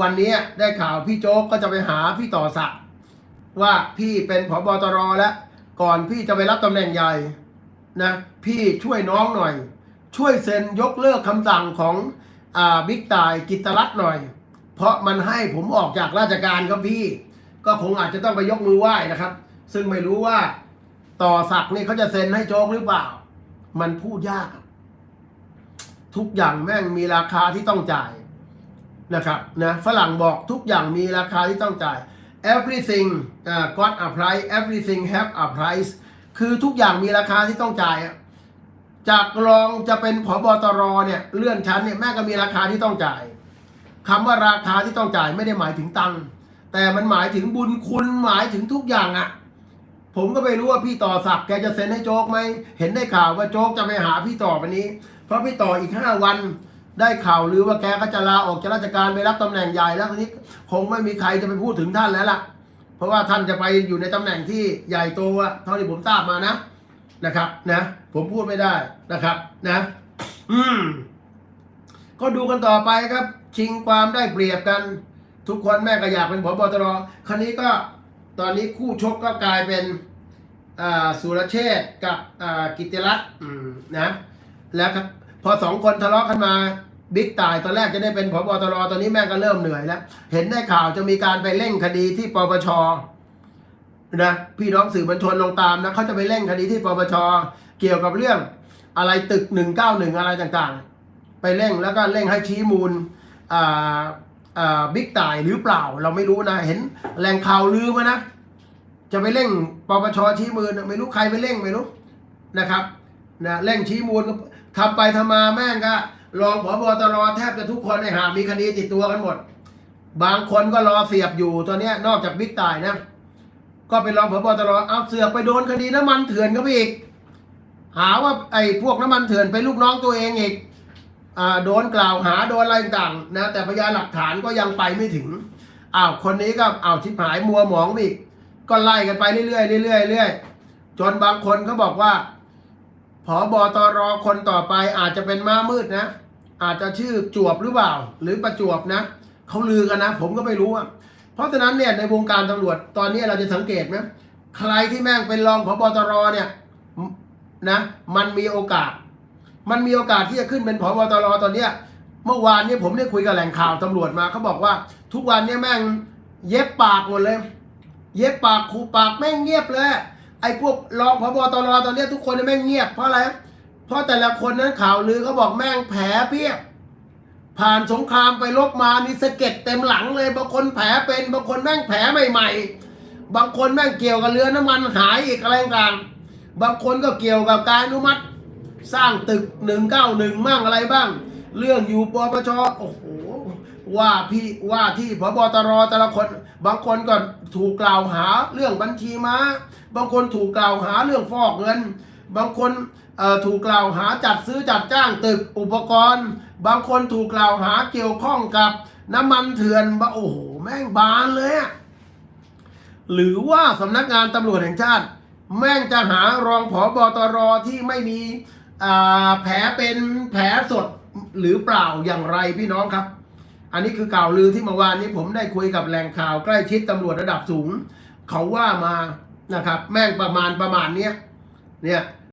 วันนี้ได้ข่าวพี่โจ๊กก็จะไปหาพี่ต่อศักว่าพี่เป็นผบตรแล้วก่อนพี่จะไปรับตำแหน่งใหญ่นะพี่ช่วยน้องหน่อย ช่วยเซ็นยกเลิกคำสั่งของอ่าบิ๊กตายกิตตรัตน์หน่อย เพราะมันให้ผมออกจากราชการครับพี่ ก็คงอาจจะต้องไปยกมือไหว้นะครับ ซึ่งไม่รู้ว่าต่อศักนี่เขาจะเซ็นให้โจ๊กหรือเปล่า มันพูดยาก ทุกอย่างแม่งมีราคาที่ต้องจ่าย นะครับนะฝรั่งบอกทุกอย่างมีราคาที่ต้องจ่าย everything uh, got a price everything have a price คือทุกอย่างมีราคาที่ต้องจ่าย จากรองจะเป็นผบตรเนี่ยเลื่อนชั้นเนี่ยแม่ก็มีราคาที่ต้องจ่ายคำว่าราคาที่ต้องจ่ายไม่ได้หมายถึงตังค์แต่มันหมายถึงบุญคุณหมายถึงทุกอย่างอะผมก็ไม่รู้ว่าพี่ต่อศักแกจะเซ็นให้โจ๊กไหมเห็นได้ข่าวว่าโจ๊กจะไปหาพี่ต่อวันนี้ เพราะพี่ต่ออีกห้าวัน ได้ข่าวหรือว่าแกก็จะลาออกจากราชการไปรับตำแหน่งใหญ่แล้วทีนี้คงไม่มีใครจะไปพูดถึงท่านแล้วล่ะ เพราะว่าท่านจะไปอยู่ในตำแหน่งที่ใหญ่โตอะเท่าที่ผมทราบมานะนะครับ นะ ผมพูดไม่ได้นะครับ นะ อืม ก็ดูกันต่อไปครับ ชิงความได้เปรียบกัน ทุกคนแม่ก็อยากเป็นผบตรคราวนี้ก็ตอนนี้คู่ชกก็กลายเป็นอ่าสุรเชษกับอ่ากิติรัตน์นะ แล้วพอสองคนทะเลาะกันมา บิ๊กตายตอนแรกจะได้เป็นผบตรตอนนี้แม่ก็เริ่มเหนื่อยแล้ว เห็นได้ข่าวจะมีการไปเร่งคดีที่ปปชนะพี่น้องสื่อมวลชนลงตามนะเขาจะไปเร่งคดีที่ปปชเกี่ยวกับเรื่องอะไรตึกหนึ่งเก้าหนึ่งอะไรต่างๆ ไปเร่งแล้วก็เร่งให้ชี้มูลอ่าอ่าบิ๊กตายหรือเปล่าเราไม่รู้นะ เห็นแหล่งข่าวลือมานะ จะไปเร่งปปชชี้มือไม่รู้ใครไปเร่งไม่รู้นะครับนะเร่งชี้มูลก็ทำไปทำมาแม่งก็ รองผบตรแทบจะทุกคนในหามีคดีติดตัวกันหมด บางคนก็รอเสียบอยู่ตัวเนี้นอกจากบิ๊กตายนะ ก็เป็นรองผบตรเอาเสือกไปโดนคดีน้ำมันเถื่อนก็ไปอีก หาว่าไอ้พวกน้ำมันเถื่อนเป็นลูกน้องตัวเองอีกอ่าโดนกล่าวหาโดนอะไรต่างๆนะ แต่พยานหลักฐานก็ยังไปไม่ถึงอ้าวคนนี้ก็อ้าวชิบหายมัวหมองอีก ก็ไล่กันไปเรื่อยๆเรื่อยๆเรื่อยๆจนบางคนเขาบอกว่า อบอตรคนต่อไปอาจจะเป็นม้ามืดนะ อาจจะชื่อจวบหรือเปล่า หรือประจวบนะเขาลือกันนะ ผมก็ไม่รู้อะเพราะฉะนั้นเนี่ยในวงการตำรวจตอนนี้เราจะสังเกตไหมใครที่แม่งเป็นรองผบตรเนี่ยนะ มันมีโอกาส มันมีโอกาสที่จะขึ้นเป็นผบตรตอนเนี้ยเมื่อวานนี้ผมได้คุยกับแหล่งข่าวตำรวจมาเขาบอกว่า ทุกวันเนี้แม่งเย็บปากหมดเลย เย็บปากขูปากแม่งเงียบเลย ไอ้พวกรองพบตรตอนนี้ทุกคนแม่งเงียบเพราะอะไร เพราะแต่ละคนนั้นข่าวลือเขาบอกแม่งแผลเพียบ ผ่านสงครามไปลบมามีสะเก็ดเต็มหลังเลย บางคนแผลเป็นบางคนแม่งแผลใหม่ ๆ บางคนแม่งเกี่ยวกับเรือน้ำมันหายอีกอะไรต่างบางคนก็เกี่ยวกับการอนุมัติ สร้างตึกหนึ่งเก้าหนึ่งมั่งอะไรบ้าง เรื่องอยู่ปปชโอ้โห ว่าพี่ว่าที่พบตรแต่ละคนบางคนก็ถูกกล่าวหาเรื่องบัญชีม้า บางคนถูกกล่าวหาเรื่องฟอกเงิน บางคนถูกกล่าวหาจัดซื้อจัดจ้างตึกอุปกรณ์ บางคนถูกกล่าวหาเกี่ยวข้องกับน้ำมันเถื่อนบโอ้โหแม่งบานเลยอะหรือว่าสำนักงานตำรวจแห่งชาติ แม่งจะหารองผอบอตรที่ไม่มีแผลเป็นแผลสดหรือเปล่าอย่างไรพี่น้องครับ อันนี้คือข่าวลือที่เมื่อวานนี้ผมได้คุยกับแหล่งข่าวใกล้ชิดตำรวจระดับสูง เขาว่ามานะครับ แม่งประมาณประมาณเนี้ยเนี่ย